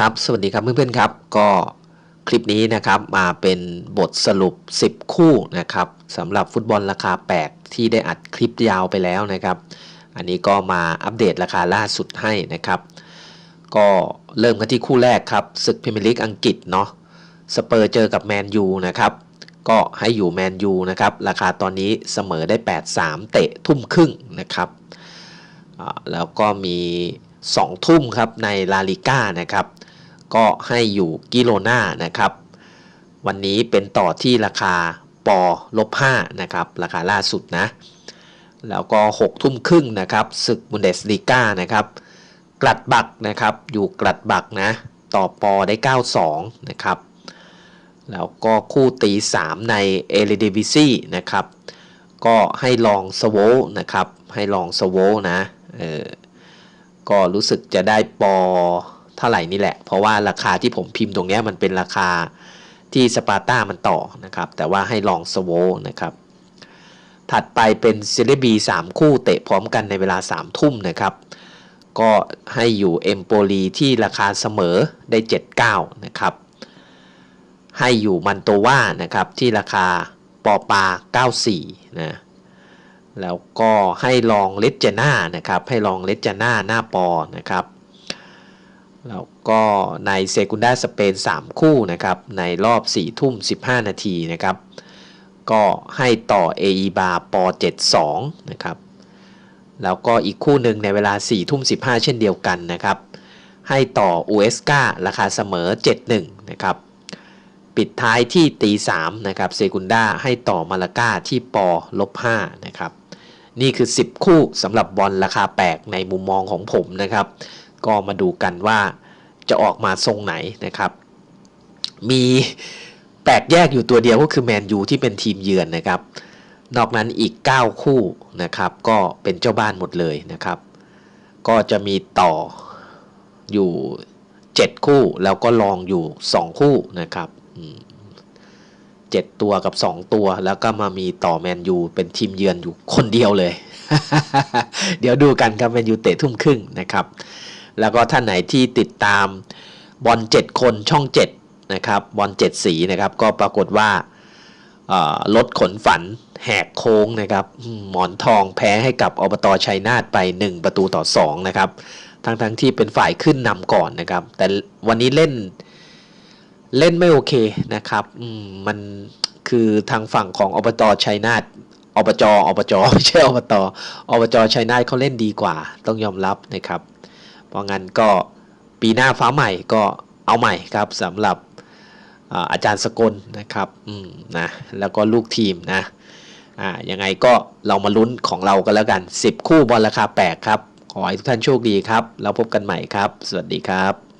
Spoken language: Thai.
ครับ สวัสดีครับเพื่อนๆครับ ก็คลิปนี้นะครับมาเป็นบทสรุป 10 คู่นะครับสำหรับฟุตบอลราคาแปลกที่ได้อัดคลิปยาวไปแล้วนะครับ อันนี้ก็มาอัปเดตราคาล่าสุดให้นะครับ ก็เริ่มกันที่คู่แรกครับศึกพรีเมียร์ลีกอังกฤษเนาะสเปอร์เจอกับแมนยูนะครับก็ให้อยู่แมนยูนะครับราคาตอนนี้เสมอได้ 8-3 เตะทุ่มครึ่งนะครับแล้วก็มี 2 ทุ่มครับในลาลิก้านะครับ ก็ให้อยู่กิโลนานะครับ วันนี้เป็นต่อที่ราคาปอลบ5นะครับ ราคาล่าสุดนะ แล้วก็ 6 ทุ่มครึ่งนะครับศึกบุนเดสลีกานะครับ กลัดบักนะครับ อยู่กลัดบักนะ ต่อปอได้ 92 นะครับ แล้วก็คู่ตี 3 ในเอเลเดวิซีนะครับ ก็ให้ลองสโวนะครับ ให้ลองสโวนะ เออ ก็รู้สึกจะได้ปอเท่าไหร่นี่แหละ เพราะว่าราคาที่ผมพิมพ์ตรงนี้มันเป็นราคาที่สปาร์ต้ามันต่อนะครับ แต่ว่าให้ลองสโวนะครับ ถัดไปเป็นเซเลบี3คู่เตะพร้อมกันในเวลา 3 ทุ่มนะครับ ก็ให้อยู่เอมโปลีที่ราคาเสมอได้ 79 นะครับ ให้อยู่มันโตว่านะครับที่ราคาปอปา 94 นะ แล้วก็ให้ลองเลจเจน่านะครับ ให้ลองเลจเจน่าหน้าปอนะครับ แล้วก็ในเซกุนดาสเปน 3 คู่นะครับ ในรอบ 4 ทุ่ม 15 นาทีนะครับ ก็ให้ต่อ a e บาปอ72 นะครับ แล้วก็อีกคู่หนึ่งในเวลา 4 ทุ่ม 15 เช่นเดียวกันนะครับ ให้ต่อ u s k a ราคาเสมอ 71 นะครับ ปิดท้ายที่ตี3นะครับ เซกุนดาให้ต่อมาลาก้าที่ปอลบ5นะครับ นี่คือ 10 คู่สำหรับบอลราคาแปลกในมุมมองของผมนะครับ ก็มาดูกันว่าจะออกมาทรงไหนนะครับ มีแปลกแยกอยู่ตัวเดียวก็คือแมนยูที่เป็นทีมเยือนนะครับ นอกนั้นอีก 9 คู่นะครับ ก็เป็นเจ้าบ้านหมดเลยนะครับ ก็จะมีต่ออยู่ 7 คู่แล้วก็ลองอยู่ 2 คู่นะครับอืม เจ็ดตัวกับ 2 ตัว แล้วก็มามีต่อแมนยูเป็นทีมเยือนอยู่คนเดียวเลย เดี๋ยวดูกันครับแมนยูเตะทุ่มครึ่งนะครับ แล้วก็ท่านไหนที่ติดตามบอล7คนช่อง 7 นะครับบอล7 สีนะครับ ก็ปรากฏว่ารถขนฝันแหกโค้งนะครับ หมอนทองแพ้ให้กับอบตชัยนาทไป 1 ประตูต่อ 2 นะครับ ทั้งทั้งที่เป็นฝ่ายขึ้นนำก่อนนะครับ แต่วันนี้เล่น เล่นไม่โอเคนะครับอืมมันคือทางฝั่งของอบตชัยนาทอบจอบจไม่ใช่อบตอบจชัยนาทเขาเล่นดีกว่า ต้องยอมรับนะครับ เพราะงั้นก็ปีหน้าฟ้าใหม่ก็เอาใหม่ครับสำหรับอาอาจารย์สกลนะครับอืมนะแล้วก็ลูกทีมนะอ่ายังไงก็เรามาลุ้นของเรากันแล้วกัน 10 คู่บอลราคาแปลกครับ ขอให้ทุกท่านโชคดีครับ แล้วพบกันใหม่ครับ สวัสดีครับ